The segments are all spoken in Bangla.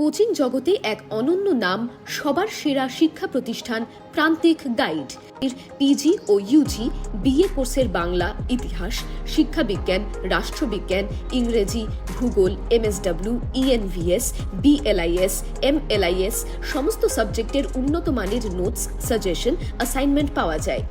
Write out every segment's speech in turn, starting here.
কোচিং জগতে এক অনন্য নাম, সবার সেরা শিক্ষা প্রতিষ্ঠান প্রান্তিক গাইড। এর পিজি ও ইউজি বিএ কোর্সের বাংলা, ইতিহাস, শিক্ষাবিজ্ঞান, রাষ্ট্রবিজ্ঞান, ইংরেজি, ভূগোল এমএসডব্লিউ ইএনভিএস বিএলআইএস এমএলআইএস সমস্ত সাবজেক্টের উন্নত মানের নোটস, সাজেশন অ্যাসাইনমেন্ট পাওয়া যায়।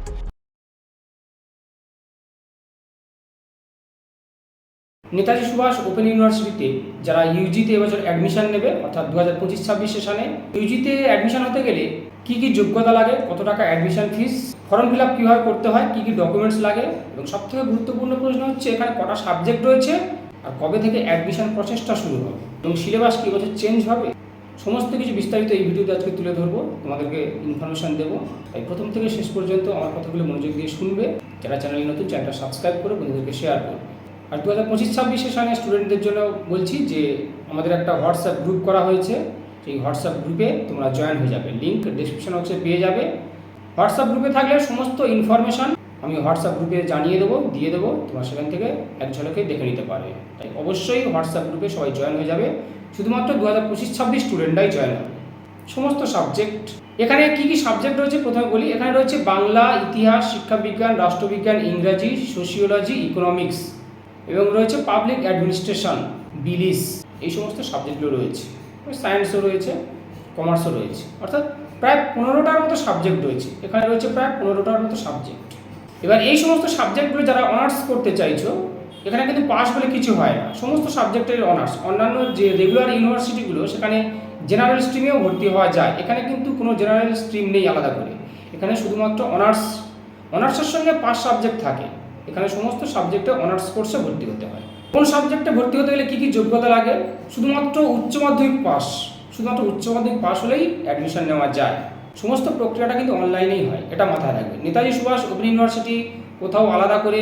নেতাজি সুভাষ ওপেন ইউনিভার্সিটিতে, যারা ইউজিতে এবছর অ্যাডমিশন নেবে, অর্থাৎ দু হাজার পঁচিশ ছাব্বিশ সেশনে ইউজিতে অ্যাডমিশন হতে গেলে কী কী যোগ্যতা লাগে, কত টাকা admission fees form fill up কীভাবে করতে হয়, কী কী ডকুমেন্টস লাগে, এবং সবথেকে গুরুত্বপূর্ণ প্রশ্ন হচ্ছে, এখানে কটা সাবজেক্ট রয়েছে, আর কবে থেকে অ্যাডমিশন প্রসেসটা শুরু হবে, এবং সিলেবাস কী বছর চেঞ্জ হবে, সমস্ত কিছু বিস্তারিত এই ভিডিওতে আজকে তুলে ধরবো, তোমাদেরকে ইনফরমেশন দেবো, তাই প্রথম থেকে শেষ পর্যন্ত আমার কথাগুলো মনোযোগ দিয়ে শুনবে, যারা চ্যানেল নতুন চ্যানেলটা সাবস্ক্রাইব করে বন্ধুদেরকে শেয়ার করবে। আর দু হাজার পঁচিশ, ছাব্বিশ সেশনে স্টুডেন্টদের জন্য বলছি যে আমাদের একটা হোয়াটসঅ্যাপ গ্রুপ করা হয়েছে। সেই হোয়াটসঅ্যাপ গ্রুপে তোমরা জয়েন হয়ে যাবে। লিঙ্ক ডিসক্রিপশন বক্সে পেয়ে যাবে। হোয়াটসঅ্যাপ গ্রুপে থাকলে সমস্ত ইনফরমেশন আমি হোয়াটসঅ্যাপ গ্রুপে জানিয়ে দেবো, দিয়ে দেবো। তোমরা সেখান থেকে এক ঝলকে দেখে নিতে পারবে। তাই অবশ্যই হোয়াটসঅ্যাপ গ্রুপে সবাই জয়েন হয়ে যাবে। শুধুমাত্র দু হাজার পঁচিশ, ছাব্বিশ স্টুডেন্টরাই জয়েন হবে। সমস্ত সাবজেক্ট এখানে কি কি সাবজেক্ট রয়েছে? প্রথমে বলি, এখানে রয়েছে বাংলা, ইতিহাস, শিক্ষাবিজ্ঞান, রাষ্ট্রবিজ্ঞান, ইংরাজি সোশিওলজি ইকোনমিক্স এবং রয়েছে পাবলিক অ্যাডমিনিস্ট্রেশন বিলিস এই সমস্ত সাবজেক্টগুলো রয়েছে। সায়েন্সও রয়েছে কমার্সও রয়েছে। অর্থাৎ প্রায় পনেরোটার মতো সাবজেক্ট রয়েছে। এখানে রয়েছে প্রায় পনেরোটার মতো সাবজেক্ট এবার এই সমস্ত সাবজেক্টগুলো যারা অনার্স করতে চাইছো, এখানে কিন্তু পাস বলে কিছু হয় না। সমস্ত সাবজেক্টের অনার্স অন্যান্য যে রেগুলার ইউনিভার্সিটিগুলো সেখানে জেনারেল স্ট্রিমেও ভর্তি হওয়া যায়। এখানে কিন্তু কোনো জেনারেল স্ট্রিম নেই আলাদা করে। এখানে শুধুমাত্র অনার্স অনার্সের সঙ্গে পাঁচ সাবজেক্ট থাকে। এখানে সমস্ত সাবজেক্টে অনার্স কোর্সে ভর্তি হতে হয়। কোন সাবজেক্টে ভর্তি হতে গেলে কী কী যোগ্যতা লাগে? শুধুমাত্র উচ্চ মাধ্যমিক পাস শুধুমাত্র উচ্চ মাধ্যমিক পাস হলেই অ্যাডমিশন নেওয়া যায়। সমস্ত প্রক্রিয়াটা কিন্তু অনলাইনেই হয়, এটা মাথায় রাখবে। নেতাজি সুভাষ ওপেন ইউনিভার্সিটি, কোথাও আলাদা করে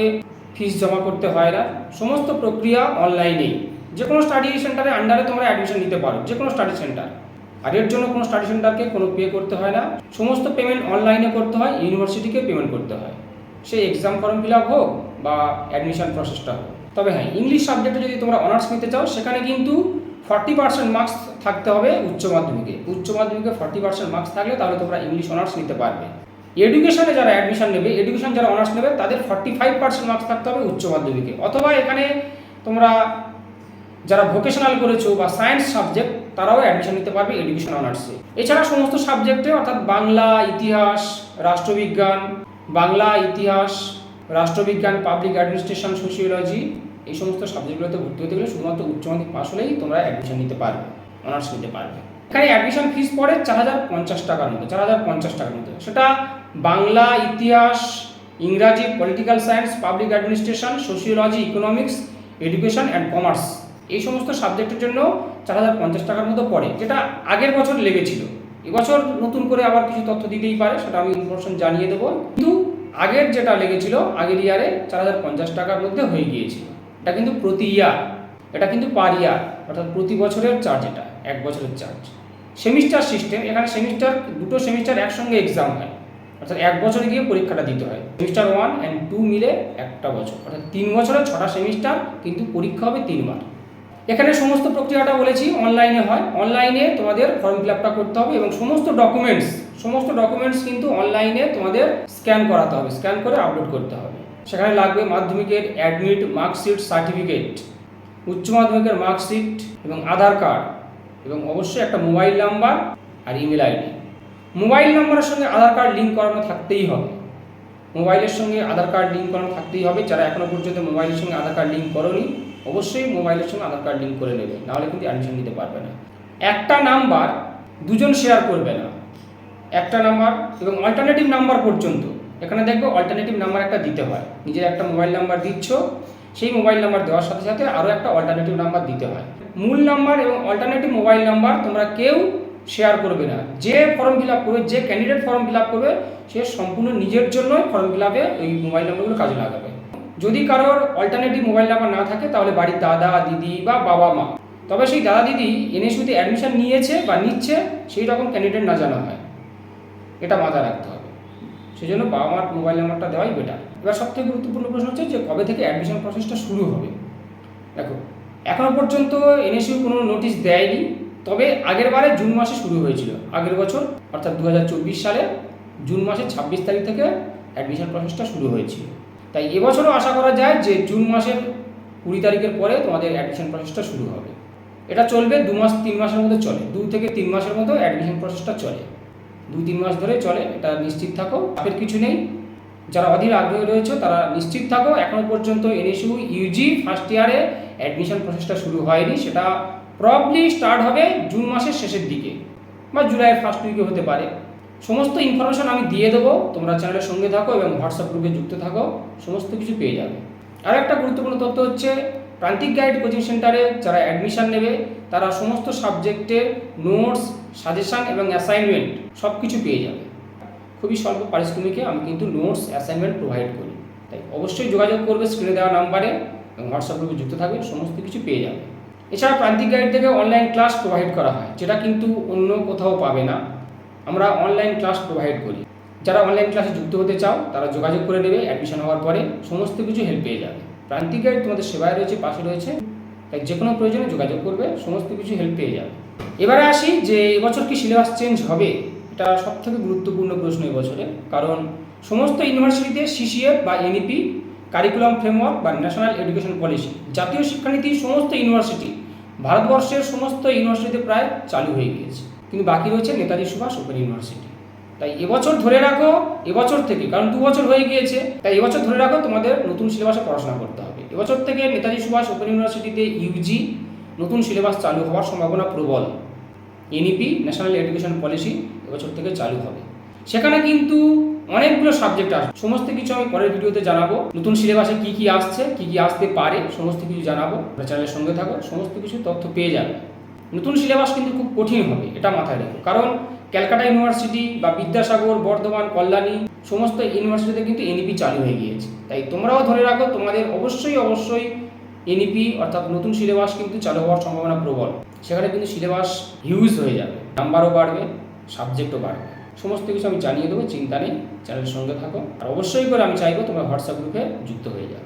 ফিস জমা করতে হয় না। সমস্ত প্রক্রিয়া অনলাইনেই যে কোনো স্টাডি সেন্টারে আন্ডারে তোমরা অ্যাডমিশন নিতে পারো যে কোনো স্টাডি সেন্টার আর এর জন্য কোনো স্টাডি সেন্টারকে কোনো পে করতে হয় না। সমস্ত পেমেন্ট অনলাইনে করতে হয় ইউনিভার্সিটিকে পেমেন্ট করতে হয়। সে এক্সাম ফর্ম ফিল আপ হোক বা অ্যাডমিশন প্রসেসটা হোক। তবে হ্যাঁ ইংলিশ সাবজেক্টে যদি তোমরা অনার্স নিতে চাও, সেখানে কিন্তু ফর্টি পার্সেন্ট মার্কস থাকতে হবে উচ্চ মাধ্যমিকে। উচ্চ মাধ্যমিকে ফর্টি পার্সেন্ট মার্কস থাকলে তাহলে তোমরা ইংলিশ অনার্স নিতে পারবে। এডুকেশনে যারা অ্যাডমিশন নেবে এডুকেশন যারা অনার্স নেবে, তাদের ফর্টি ফাইভ পার্সেন্ট মার্কস থাকতে হবে উচ্চ মাধ্যমিকে। অথবা এখানে তোমরা যারা ভোকেশনাল করেছ বা সায়েন্স সাবজেক্ট তারাও অ্যাডমিশন নিতে পারবে এডুকেশন অনার্সে এছাড়া সমস্ত সাবজেক্টে অর্থাৎ বাংলা, ইতিহাস, রাষ্ট্রবিজ্ঞান বাংলা ইতিহাস, রাষ্ট্রবিজ্ঞান পাবলিক অ্যাডমিনিস্ট্রেশন সোশিওলজি এই সমস্ত সাবজেক্টগুলোতে ভর্তি হতে গেলে শুধুমাত্র উচ্চ মাধ্যমিক পাস হলেই তোমরা অ্যাডমিশন নিতে পারবে অনার্স নিতে পারবে। এখানে অ্যাডমিশন ফিস পড়ে চার হাজার পঞ্চাশ টাকার মতো, চার হাজার পঞ্চাশ টাকার মতো। সেটা বাংলা ইতিহাস, ইংরাজি political science public administration sociology economics education and commerce এই সমস্ত সাবজেক্টের জন্য চার হাজার পঞ্চাশ টাকার মতো পড়ে, যেটা আগের বছর লেগেছিল। এবছর নতুন করে আবার কিছু তথ্য দিতেই পারে, সেটা আমি ইনফরমেশন জানিয়ে দেবো। কিন্তু আগের যেটা লেগেছিল, আগের ইয়ারে চার হাজার পঞ্চাশ টাকার মধ্যে হয়ে গিয়েছিল। এটা কিন্তু প্রতি ইয়ার এটা কিন্তু পার ইয়ার অর্থাৎ প্রতি বছরের চার্জ এটা, এক বছরের চার্জ সেমিস্টার সিস্টেম এখানে সেমিস্টার দুটো সেমিস্টার একসঙ্গে এক্সাম হয়। অর্থাৎ এক বছরে গিয়ে পরীক্ষাটা দিতে হয়। সেমিস্টার ওয়ান অ্যান্ড টু মিলে একটা বছর। অর্থাৎ তিন বছরে ছটা সেমিস্টার কিন্তু পরীক্ষা হবে তিনবার। এখানে সমস্ত প্রক্রিয়াটা বলেছি অনলাইনে হয়। অনলাইনে তোমাদের ফর্ম ফিল করতে হবে এবং সমস্ত ডকুমেন্টস সমস্ত ডকুমেন্টস কিন্তু অনলাইনে তোমাদের স্ক্যান করাতে হবে স্ক্যান করে আপলোড করতে হবে। সেখানে লাগবে মাধ্যমিকের অ্যাডমিট মার্কশিট সার্টিফিকেট উচ্চ মাধ্যমিকের মার্কশিট এবং আধার কার্ড এবং অবশ্যই একটা মোবাইল নাম্বার আর ইমেল আইডি মোবাইল নাম্বারের সঙ্গে আধার কার্ড লিঙ্ক করানো থাকতেই হবে। মোবাইলের সঙ্গে আধার কার্ড লিঙ্ক করানো থাকতেই হবে। যারা এখনও পর্যন্ত মোবাইলের সঙ্গে আধার কার্ড লিঙ্ক করনি অবশ্যই মোবাইলের সঙ্গে আধার কার্ড লিঙ্ক করে নেবে, নাহলে কিন্তু অ্যাডমিশন নিতে পারবে না। একটা নাম্বার দুজন শেয়ার করবে না। একটা নাম্বার এবং অল্টারনেটিভ নাম্বার পর্যন্ত। এখানে দেখবে অল্টারনেটিভ নাম্বার একটা দিতে হয়। নিজের একটা মোবাইল নাম্বার দিচ্ছ, সেই মোবাইল নাম্বার দেওয়ার সাথে সাথে আরও একটা অল্টারনেটিভ নাম্বার দিতে হয়। মূল নাম্বার এবং অল্টারনেটিভ মোবাইল নাম্বার তোমরা কেউ শেয়ার করবে না। যে ফর্ম ফিল আপ করবে, যে ক্যান্ডিডেট ফর্ম ফিল আপ করবে, সে সম্পূর্ণ নিজের জন্যই ফর্ম ফিল আপে ওই মোবাইল নাম্বারগুলো কাজে লাগাবে। যদি কারোর অল্টারনেটিভ মোবাইল নাম্বার না থাকে, তাহলে বাড়ির দাদা, দিদি বা বাবা মা। তবে সেই দাদা, দিদি এনএসইউতে অ্যাডমিশন নিয়েছে বা নিচ্ছে, সেই রকম ক্যান্ডিডেট না জানা হয়। এটা মাথায় রাখতে হবে। সেই জন্য বাবা মার মোবাইল নাম্বারটা দেওয়াই বেটার এবার সবথেকে গুরুত্বপূর্ণ প্রশ্ন হচ্ছে যে, কবে থেকে অ্যাডমিশন প্রসেসটা শুরু হবে? দেখো এখনও পর্যন্ত এনএসইউ কোনো নোটিশ দেয়নি, তবে আগের বারে জুন মাসে শুরু হয়েছিল, আগের বছর, অর্থাৎ দু হাজার চব্বিশ সালে। জুন মাসের ছাব্বিশ তারিখ থেকে অ্যাডমিশন প্রসেসটা শুরু হয়েছিল। তাই এবছরও আশা করা যায় যে জুন মাসের কুড়ি তারিখের পরে তোমাদের অ্যাডমিশন প্রসেসটা শুরু হবে। এটা চলবে দু মাস, তিন মাসের মধ্যে চলে। দু থেকে তিন মাসের মধ্যে অ্যাডমিশন প্রসেসটা চলে। দু, তিন মাস ধরে চলে, এটা নিশ্চিত থাকো। চাপের কিছু নেই। যারা অধীর আগ্রহী রয়েছে, তারা নিশ্চিত থাকো। এখনও পর্যন্ত এনএসইউ ইউজি ফার্স্ট ইয়ারে অ্যাডমিশন প্রসেসটা শুরু হয়নি। সেটা প্রবলি স্টার্ট হবে জুন মাসের শেষের দিকে বা জুলাইয়ের ফার্স্ট উইকে হতে পারে। সমস্ত ইনফরমেশন আমি দিয়ে দেবো, তোমরা চ্যানেলের সঙ্গে থাকো এবং হোয়াটসঅ্যাপ গ্রুপে যুক্ত থাকো, সমস্ত কিছু পেয়ে যাবে। আর একটা গুরুত্বপূর্ণ তথ্য হচ্ছে, প্রান্তিক গাইড কোচিং সেন্টারে যারা অ্যাডমিশন নেবে, তারা সমস্ত সাবজেক্টের নোটস সাজেশন এবং অ্যাসাইনমেন্ট সব কিছু পেয়ে যাবে। খুবই স্বল্প পারিশ্রমিকে আমি কিন্তু নোটস অ্যাসাইনমেন্ট প্রোভাইড করি। তাই অবশ্যই যোগাযোগ করবে স্ক্রিনে দেওয়া নাম্বারে এবং হোয়াটসঅ্যাপ গ্রুপে যুক্ত থাকবে, সমস্ত কিছু পেয়ে যাবে। এছাড়া প্রান্তিক গাইড থেকে অনলাইন ক্লাস প্রোভাইড করা হয়, যেটা কিন্তু অন্য কোথাও পাবে না। আমরা অনলাইন ক্লাস প্রোভাইড করি। যারা অনলাইন ক্লাসে যুক্ত হতে চাও, তারা যোগাযোগ করে নেবে অ্যাডমিশন হওয়ার পরে সমস্ত কিছু হেল্প পেয়ে যাবে। প্রান্তিক গাইড তোমাদের সেবায় রয়েছে, পাশে রয়েছে। তাই যে কোনো প্রয়োজনে যোগাযোগ করবে, সমস্ত কিছু হেল্প পেয়ে যাবে। এবারে আসি যে এবছর কি সিলেবাস চেঞ্জ হবে, এটা সবথেকে গুরুত্বপূর্ণ প্রশ্ন এবছরে। কারণ সমস্ত ইউনিভার্সিটিতে সিসিএফ বা এনইপি কারিকুলাম ফ্রেমওয়ার্ক বা ন্যাশনাল এডুকেশন পলিসি জাতীয় শিক্ষানীতি সমস্ত ইউনিভার্সিটি ভারতবর্ষের সমস্ত ইউনিভার্সিটিতে প্রায় চালু হয়ে গিয়েছে। কিন্তু বাকি রয়েছে নেতাজি সুভাষ ওপেন ইউনিভার্সিটি তাই এবছর ধরে রাখো, এবছর থেকে, কারণ দু বছর হয়ে গিয়েছে, তাই এবছর ধরে রাখো, তোমাদের নতুন সিলেবাসে পড়াশোনা করতে হবে। এবছর থেকে নেতাজি সুভাষ ওপেন ইউনিভার্সিটিতে ইউজি নতুন সিলেবাস চালু হওয়ার সম্ভাবনা প্রবল। এনইপি ন্যাশনাল এডুকেশন পলিসি, এবছর থেকে চালু হবে। সেখানে কিন্তু অনেকগুলো সাবজেক্ট আসবে। সমস্ত কিছু আমি পরের ভিডিওতে জানাব। নতুন সিলেবাসে কি কি আসছে, কি কি আসতে পারে, সমস্ত কিছু জানাব। চ্যানেলের সঙ্গে থাকো, সমস্ত কিছু তথ্য পেয়ে যাবে। নতুন সিলেবাস কিন্তু খুব কঠিন হবে, এটা মাথায় রেখো। কারণ ক্যালকাটা ইউনিভার্সিটি বা বিদ্যাসাগর, বর্ধমান, কল্যাণী সমস্ত ইউনিভার্সিটিতে কিন্তু এনইপি চালু হয়ে গিয়েছে। তাই তোমরাও ধরে রাখো, তোমাদের অবশ্যই অবশ্যই এনইপি অর্থাৎ নতুন সিলেবাস কিন্তু চালু হওয়ার সম্ভাবনা প্রবল। সেখানে কিন্তু সিলেবাস হিউজ হয়ে যাবে। নাম্বারও বাড়বে, সাবজেক্টও বাড়বে। সমস্ত কিছু আমি জানিয়ে দেবো, চিন্তা নেই, চ্যানেলের সঙ্গে থাকো। আর অবশ্যই করে আমি চাইব তোমরা হোয়াটসঅ্যাপ গ্রুপে যুক্ত হয়ে যাও।